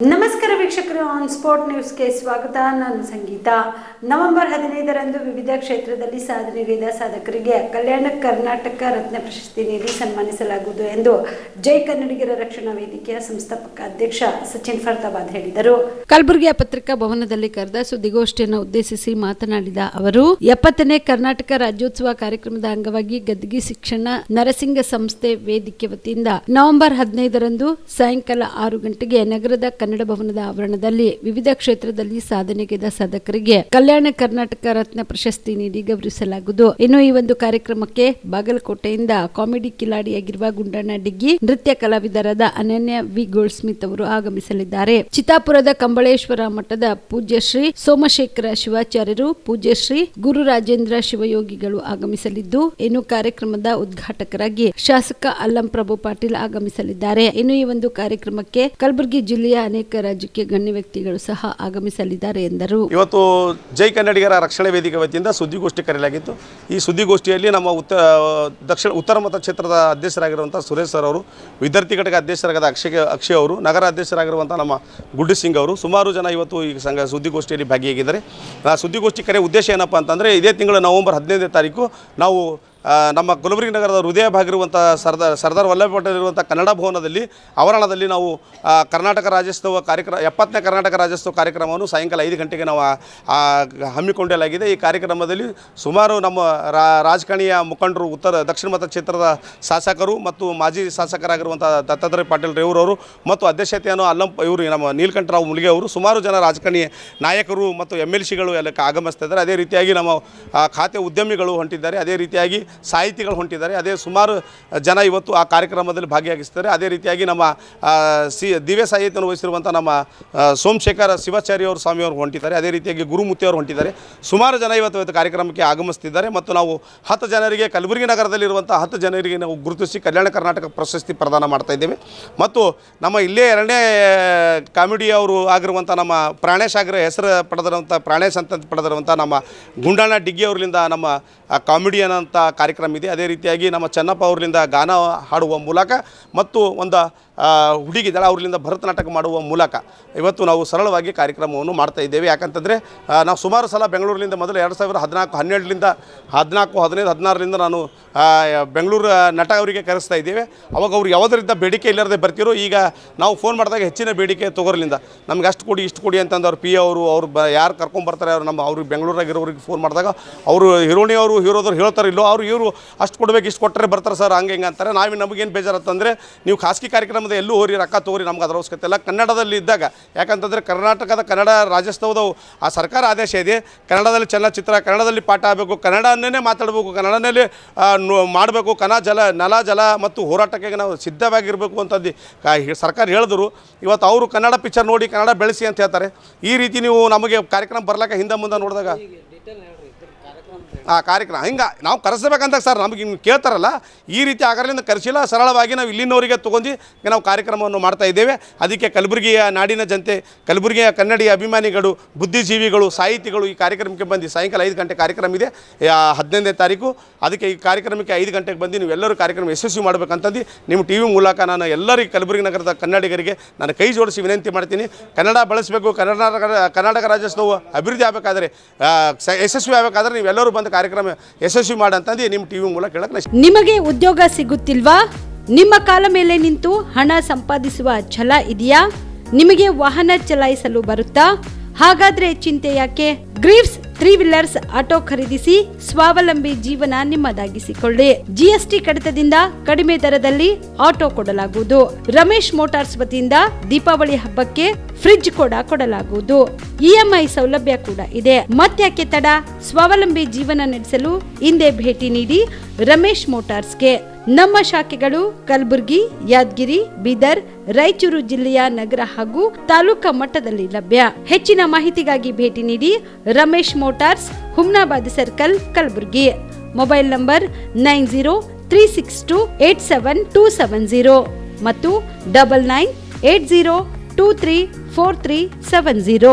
નમસ્કાર ವೀಕ್ಷಕರು on spot ನ್ಯೂಸ್ಗೆ ಸ್ವಾಗತ. ನಾನು ಸಂಗೀತ. ನವೆಂಬರ್ ಹದಿನೈದರಂದು ವಿವಿಧ ಕ್ಷೇತ್ರದಲ್ಲಿ ಸಾಧನೆಗೈದ ಸಾಧಕರಿಗೆ ಕಲ್ಯಾಣ ಕರ್ನಾಟಕ ರತ್ನ ಪ್ರಶಸ್ತಿ ನೀಡಿ ಸನ್ಮಾನಿಸಲಾಗುವುದು ಎಂದು ಜೈ ಕನ್ನಡಿಗರ ರಕ್ಷಣಾ ವೇದಿಕೆಯ ಸಂಸ್ಥಾಪಕ ಅಧ್ಯಕ್ಷ ಸಚಿನ್ ಫರ್ತಾಬಾದ್ ಹೇಳಿದರು. ಕಲಬುರಗಿಯ ಪತ್ರಿಕಾ ಭವನದಲ್ಲಿ ಕರೆದ ಸುದ್ದಿಗೋಷ್ಠಿಯನ್ನು ಉದ್ದೇಶಿಸಿ ಮಾತನಾಡಿದ ಅವರು, ಎಪ್ಪತ್ತನೇ ಕರ್ನಾಟಕ ರಾಜ್ಯೋತ್ಸವ ಕಾರ್ಯಕ್ರಮದ ಅಂಗವಾಗಿ ಗದಗಿ ಶಿಕ್ಷಣ ನರಸಿಂಗ ಸಂಸ್ಥೆ ವೇದಿಕೆ ವತಿಯಿಂದ ನವೆಂಬರ್ ಹದಿನೈದರಂದು ಸಾಯಂಕಾಲ ಆರು ಗಂಟೆಗೆ ನಗರದ ಕನ್ನಡ ಭವನದ ಆವರಣದಲ್ಲಿ ವಿವಿಧ ಕ್ಷೇತ್ರದಲ್ಲಿ ಸಾಧನೆಗೆದ ಸಾಧಕರಿಗೆ ಕಲ್ಯಾಣ ಕರ್ನಾಟಕ ರತ್ನ ಪ್ರಶಸ್ತಿ ನೀಡಿ ಗೌರವಿಸಲಾಗುವುದು. ಇನ್ನು ಈ ಒಂದು ಕಾರ್ಯಕ್ರಮಕ್ಕೆ ಬಾಗಲಕೋಟೆಯಿಂದ ಕಾಮಿಡಿ ಕಿಲಾಡಿಯಾಗಿರುವ ಗುಂಡಣ್ಣ ಡಿಗ್ಗಿ, ನೃತ್ಯ ಕಲಾವಿದರಾದ ಅನನ್ಯ ವಿ. ಗೋಲ್ಡ್ ಸ್ಮಿತ್ ಅವರು ಆಗಮಿಸಲಿದ್ದಾರೆ. ಚಿತಾಪುರದ ಕಂಬಳೇಶ್ವರ ಮಠದ ಪೂಜ್ಯ ಶ್ರೀ ಸೋಮಶೇಖರ ಶಿವಾಚಾರ್ಯರು, ಪೂಜ್ಯ ಶ್ರೀ ಗುರು ರಾಜೇಂದ್ರ ಶಿವಯೋಗಿಗಳು ಆಗಮಿಸಲಿದ್ದು, ಇನ್ನು ಕಾರ್ಯಕ್ರಮದ ಉದ್ಘಾಟಕರಾಗಿ ಶಾಸಕ ಅಲ್ಲಂ ಪ್ರಭು ಪಾಟೀಲ್ ಆಗಮಿಸಲಿದ್ದಾರೆ. ಇನ್ನು ಈ ಒಂದು ಕಾರ್ಯಕ್ರಮಕ್ಕೆ ಕಲಬುರಗಿ ಜಿಲ್ಲೆಯ ಅನೇಕ ರಾಜಕೀಯ ಗಣ್ಯ ವ್ಯಕ್ತಿಗಳು ಸಹ ಆಗಮಿಸಲಿದ್ದಾರೆ ಎಂದರು. ಇವತ್ತು ಜೈ ಕನ್ನಡಿಗರ ರಕ್ಷಣೆ ವೇದಿಕೆ ವತಿಯಿಂದ ಸುದ್ದಿಗೋಷ್ಠಿ ಕರೆಯಲಾಗಿತ್ತು. ಈ ಸುದ್ದಿಗೋಷ್ಠಿಯಲ್ಲಿ ನಮ್ಮ ಉತ್ತ, ದಕ್ಷಿಣ, ಉತ್ತರ ಮತ ಕ್ಷೇತ್ರದ ಅಧ್ಯಕ್ಷರಾಗಿರುವಂಥ ಸುರೇಶ್ ಸರ್ ಅವರು, ವಿದ್ಯಾರ್ಥಿ ಘಟಕ ಅಧ್ಯಕ್ಷರಾಗದ ಅಕ್ಷಯ್ ಅಕ್ಷಯ್ ಅವರು, ನಗರ ಅಧ್ಯಕ್ಷರಾಗಿರುವಂಥ ನಮ್ಮ ಗುಡ್ಡು ಸಿಂಗ್ ಅವರು ಸುಮಾರು ಜನ ಇವತ್ತು ಈ ಸಂಘ ಸುದ್ದಿಗೋಷ್ಠಿಯಲ್ಲಿ ಭಾಗಿಯಾಗಿದ್ದಾರೆ. ಆ ಸುದ್ದಿಗೋಷ್ಠಿ ಕರೆ ಉದ್ದೇಶ ಏನಪ್ಪ ಅಂತಂದರೆ ಇದೇ ತಿಂಗಳು ನವೆಂಬರ್ ಹದಿನೈದನೇ ತಾರೀಕು ನಾವು ನಮ್ಮ ಗುಲ್ಬರ್ಗಿ ನಗರದ ಹೃದಯ ಭಾಗಿರುವಂಥ ಸರ್ದಾರ್ ಸರ್ದಾರ್ ವಲ್ಲಭ ಪಟೇಲ್ ಇರುವಂಥ ಕನ್ನಡ ಭವನದಲ್ಲಿ, ಆವರಣದಲ್ಲಿ ನಾವು ಕರ್ನಾಟಕ ರಾಜ್ಯೋತ್ಸವ ಕಾರ್ಯಕ್ರಮ ಎಪ್ಪತ್ತನೇ ಕರ್ನಾಟಕ ರಾಜ್ಯೋತ್ಸವ ಕಾರ್ಯಕ್ರಮವನ್ನು ಸಾಯಂಕಾಲ ಐದು ಗಂಟೆಗೆ ನಾವು ಹಮ್ಮಿಕೊಂಡಲಾಗಿದೆ. ಈ ಕಾರ್ಯಕ್ರಮದಲ್ಲಿ ಸುಮಾರು ನಮ್ಮ ರಾಜಕಾರಣಿಯ ಮುಖಂಡರು, ಉತ್ತರ, ದಕ್ಷಿಣ ಮತ ಕ್ಷೇತ್ರದ ಶಾಸಕರು ಮತ್ತು ಮಾಜಿ ಶಾಸಕರಾಗಿರುವಂಥ ದತ್ತಾತ್ರೇಯ ಪಾಟೀಲ್ ರೇವೂರವರು ಮತ್ತು ಅಧ್ಯಕ್ಷತೆಯನ್ನು ಅಲ್ಲಂ, ಇವರು ನಮ್ಮ ನೀಲಕಂಠರಾವ್ ಮುಲ್ಗೆ ಅವರು ಸುಮಾರು ಜನ ರಾಜಕಾರಣಿ ನಾಯಕರು ಮತ್ತು ಎಂ ಎಲ್ ಸಿಗಳು ಎಲ್ಲ ಆಗಮಿಸ್ತಾ ಅದೇ ರೀತಿಯಾಗಿ ನಮ್ಮ ಖಾತೆ ಉದ್ಯಮಿಗಳು ಹೊಂಟಿದ್ದಾರೆ. ಅದೇ ರೀತಿಯಾಗಿ ಸಾಹಿತಿಗಳು ಹೊಂಟಿದ್ದಾರೆ. ಅದೇ ಸುಮಾರು ಜನ ಇವತ್ತು ಆ ಕಾರ್ಯಕ್ರಮದಲ್ಲಿ ಭಾಗಿಯಾಗಿಸ್ತಾರೆ. ಅದೇ ರೀತಿಯಾಗಿ ನಮ್ಮ ಸಿ, ದಿವ್ಯ ಸಾಹಿತ್ಯವನ್ನು ವಹಿಸಿರುವಂಥ ನಮ್ಮ ಸೋಮಶೇಖರ ಶಿವಾಚಾರ್ಯವರು ಸ್ವಾಮಿಯವರು ಹೊಂಟಿದ್ದಾರೆ. ಅದೇ ರೀತಿಯಾಗಿ ಗುರುಮೂರ್ತಿಯವರು ಹೊಂಟಿದ್ದಾರೆ. ಸುಮಾರು ಜನ ಇವತ್ತು ಇವತ್ತು ಕಾರ್ಯಕ್ರಮಕ್ಕೆ ಆಗಮಿಸ್ತಿದ್ದಾರೆ ಮತ್ತು ನಾವು ಹತ್ತು ಜನರಿಗೆ ಕಲಬುರಗಿ ನಗರದಲ್ಲಿರುವಂಥ ಹತ್ತು ಜನರಿಗೆ ನಾವು ಗುರುತಿಸಿ ಕಲ್ಯಾಣ ಕರ್ನಾಟಕ ಪ್ರಶಸ್ತಿ ಪ್ರದಾನ ಮಾಡ್ತಾ ಇದ್ದೇವೆ. ಮತ್ತು ನಮ್ಮ ಇಲ್ಲೇ ಎರಡನೇ ಕಾಮಿಡಿ ಅವರು ಆಗಿರುವಂಥ ನಮ್ಮ ಪ್ರಾಣೇಶ್ ಆಗಿರೋ ಹೆಸರು ಪಡೆದಿರುವಂಥ ಪ್ರಾಣೇಶ್ ಅಂತ ಪಡೆದಿರುವಂಥ ನಮ್ಮ ಗುಂಡಣ್ಣ ಡಿಗ್ಗಿ ಅವರಿಂದ ನಮ್ಮ ಕಾಮಿಡಿಯನ್ ಅಂತ ಕಾರ್ಯಕ್ರಮ ಇದೆ. ಅದೇ ರೀತಿಯಾಗಿ ನಮ್ಮ ಚೆನ್ನಪ್ಪ ಅವರಿಂದ ಗಾನ ಹಾಡುವ ಮೂಲಕ ಮತ್ತು ಒಂದು ಹುಡುಗಿದ್ದಾಳೆ ಅವರಿಂದ ಭರತನಾಟಕ ಮಾಡುವ ಮೂಲಕ ಇವತ್ತು ನಾವು ಸರಳವಾಗಿ ಕಾರ್ಯಕ್ರಮವನ್ನು ಮಾಡ್ತಾ ಇದ್ದೇವೆ. ಯಾಕಂತಂದರೆ ನಾವು ಸುಮಾರು ಸಲ ಬೆಂಗಳೂರಿನಿಂದ ಮೊದಲು ಎರಡು ಸಾವಿರದ ಹದಿನಾಲ್ಕು, ಹನ್ನೆರಡರಿಂದ, ಹದಿನಾಲ್ಕು, ಹದಿನೈದು, ಹದಿನಾರರಿಂದ ನಾನು ಬೆಂಗಳೂರು ನಟ ಅವರಿಗೆ ಕರೆಸ್ತಾ ಇದ್ದೇವೆ. ಅವಾಗ ಅವ್ರು ಯಾವುದರಿಂದ ಬೇಡಿಕೆ ಇಲ್ಲದೆ ಬರ್ತಿರೋ, ಈಗ ನಾವು ಫೋನ್ ಮಾಡಿದಾಗ ಹೆಚ್ಚಿನ ಬೇಡಿಕೆ ತೊಗೊರಲಿಂದ. ನಮ್ಗೆ ಅಷ್ಟು ಕೊಡಿ, ಇಷ್ಟು ಕೊಡಿ ಅಂತಂದು ಅವ್ರು ಪಿ ಅವರು, ಅವ್ರು ಬ, ಯಾರು ಕರ್ಕೊಂಬರ್ತಾರೆ ಅವ್ರು ನಮ್ಮ ಅವ್ರಿಗೆ ಬೆಂಗಳೂರಾಗಿರೋರಿಗೆ ಫೋನ್ ಮಾಡಿದಾಗ ಅವರು ಹೀರೋಣಿ ಅವರು, ಹೀರೋದವ್ರು ಹೇಳ್ತಾರೆ, ಇಲ್ಲೋ, ಅವ್ರು ಇವರು ಅಷ್ಟು ಕೊಡಬೇಕು, ಇಷ್ಟು ಕೊಟ್ಟರೆ ಬರ್ತಾರೆ ಸರ್, ಹಂಗೆ ಹಿಂಗೆ ಅಂತಾರೆ. ನಾವೇ ನಮಗೇನು ಬೇಜಾರತ್ತಂದರೆ ನೀವು ಖಾಸಗಿ ಕಾರ್ಯಕ್ರಮದ ಎಲ್ಲೂ ಹೋರಿ, ರೊಕ್ಕ ತೋರಿ ನಮ್ಗೆ ಅದರ ಅವಶ್ಯಕತೆ ಇಲ್ಲ. ಕನ್ನಡದಲ್ಲಿ ಇದ್ದಾಗ, ಯಾಕಂತಂದರೆ ಕರ್ನಾಟಕದ ಕನ್ನಡ ರಾಜ್ಯೋತ್ಸವದ ಆ ಸರ್ಕಾರ ಆದೇಶ ಇದೆ. ಕನ್ನಡದಲ್ಲಿ ಚಲನಚಿತ್ರ, ಕನ್ನಡದಲ್ಲಿ ಪಾಠ ಆಗಬೇಕು ಕನ್ನಡನ್ನೇ ಮಾತಾಡಬೇಕು ಕನ್ನಡನಲ್ಲಿ ಮಾಡಬೇಕು, ಕನ, ಜಲ, ನಲ, ಜಲ ಮತ್ತು ಹೋರಾಟಕ್ಕೆ ನಾವು ಸಿದ್ಧವಾಗಿರಬೇಕು ಅಂತಂದು ಸರ್ಕಾರ ಹೇಳಿದ್ರು. ಇವತ್ತು ಅವರು ಕನ್ನಡ ಪಿಕ್ಚರ್ ನೋಡಿ ಕನ್ನಡ ಬೆಳೆಸಿ ಅಂತ ಹೇಳ್ತಾರೆ. ಈ ರೀತಿ ನೀವು ನಮಗೆ ಕಾರ್ಯಕ್ರಮ ಬರ್ಲಿಕ್ಕೆ ಹಿಂದೆ ಮುಂದೆ ನೋಡಿದಾಗ ಆ ಕಾರ್ಯಕ್ರಮ. ಹಿಂಗೆ ನಾವು ಕರೆಸಬೇಕಂತ ಸರ್ ನಮಗೆ ಹಿಂಗೆ ಕೇಳ್ತಾರಲ್ಲ, ಈ ರೀತಿ ಆಗಲಿಂದ ಕರೆಸಿಲ್ಲ, ಸರಳವಾಗಿ ನಾವು ಇಲ್ಲಿನವರಿಗೆ ತೊಗೊಂಡು ನಾವು ಕಾರ್ಯಕ್ರಮವನ್ನು ಮಾಡ್ತಾ ಇದ್ದೇವೆ. ಅದಕ್ಕೆ ಕಲಬುರಗಿಯ ನಾಡಿನ ಜನತೆ, ಕಲಬುರಗಿಯ ಕನ್ನಡಿಯ ಅಭಿಮಾನಿಗಳು, ಬುದ್ಧಿಜೀವಿಗಳು, ಸಾಹಿತಿಗಳು ಈ ಕಾರ್ಯಕ್ರಮಕ್ಕೆ ಬಂದು ಸಾಯಂಕಾಲ ಐದು ಗಂಟೆ ಕಾರ್ಯಕ್ರಮ ಇದೆ. ಹದಿನೈದನೇ ತಾರೀಕು. ಅದಕ್ಕೆ ಈ ಕಾರ್ಯಕ್ರಮಕ್ಕೆ ಐದು ಗಂಟೆಗೆ ಬಂದು ನೀವು ಎಲ್ಲರೂ ಕಾರ್ಯಕ್ರಮ ಯಶಸ್ವಿ ಮಾಡಬೇಕಂತಂದು ನಿಮ್ಮ ಟಿ ವಿ ಮೂಲಕ ನಾನು ಎಲ್ಲರಿಗೆ ಕಲಬುರಗಿ ನಗರದ ಕನ್ನಡಿಗರಿಗೆ ನಾನು ಕೈ ಜೋಡಿಸಿ ವಿನಂತಿ ಮಾಡ್ತೀನಿ. ಕನ್ನಡ ಬಳಸಬೇಕು, ಕರ್ನಾಟಕ ಕರ್ನಾಟಕ ರಾಜ್ಯೋತ್ಸವ ಅಭಿವೃದ್ಧಿ ಆಗಬೇಕಾದ್ರೆ ಯಶಸ್ವಿ ಆಗಬೇಕಾದ್ರೆ ನೀವೆಲ್ಲರೂ ಬಂದು ಕಾರ್ಯಕ್ರಮ ಯಶಸ್ವಿ ಮಾಡಂತಂದು ನಿಮ್ಮ ಟಿವಿ ಮೂಲಕ ನಿಮಗೆ ಉದ್ಯೋಗ ಸಿಗುತ್ತಿಲ್ವಾ? ನಿಮ್ಮ ಕಾಲ ಮೇಲೆ ನಿಂತು ಹಣ ಸಂಪಾದಿಸುವ ಛಲ ಇದೆಯಾ? ನಿಮಗೆ ವಾಹನ ಚಲಾಯಿಸಲು ಬರುತ್ತಾ? ಹಾಗಾದ್ರೆ ಚಿಂತೆ ಯಾಕೆ? ಗ್ರೀವ್ಸ್ ತ್ರೀ ವೀಲರ್ಸ್ ಆಟೋ ಖರೀದಿಸಿ ಸ್ವಾವಲಂಬಿ ಜೀವನ ನಿಮ್ಮದಾಗಿಸಿಕೊಳ್ಳಿ. ಜಿಎಸ್ಟಿ ಕಡಿತದಿಂದ ಕಡಿಮೆ ದರದಲ್ಲಿ ಆಟೋ ಕೊಡಲಾಗುವುದು. ರಮೇಶ್ ಮೋಟಾರ್ಸ್ ವತಿಯಿಂದ ದೀಪಾವಳಿ ಹಬ್ಬಕ್ಕೆ ಫ್ರಿಡ್ಜ್ ಕೂಡ ಕೊಡಲಾಗುವುದು. ಇಎಂಐ ಸೌಲಭ್ಯ ಕೂಡ ಇದೆ. ಮತ್ತೆ ತಡ, ಸ್ವಾವಲಂಬಿ ಜೀವನ ನಡೆಸಲು ಹಿಂದೆ ಭೇಟಿ ನೀಡಿ ರಮೇಶ್ ಮೋಟಾರ್ಸ್ಗೆ. ನಮ್ಮ ಶಾಖೆಗಳು ಕಲಬುರಗಿ, ಯಾದಗಿರಿ, ಬೀದರ್, ರಾಯಚೂರು ಜಿಲ್ಲೆಯ ನಗರ ಹಾಗೂ ತಾಲೂಕಾ ಮಟ್ಟದಲ್ಲಿ ಲಭ್ಯ. ಹೆಚ್ಚಿನ ಮಾಹಿತಿಗಾಗಿ ಭೇಟಿ ನೀಡಿ Ramesh motors, Humnabad circle, Kalaburagi. Mobile number nine zero three six two eight seven two seven zero ಮತ್ತು double nine eight zero two three four three seven zero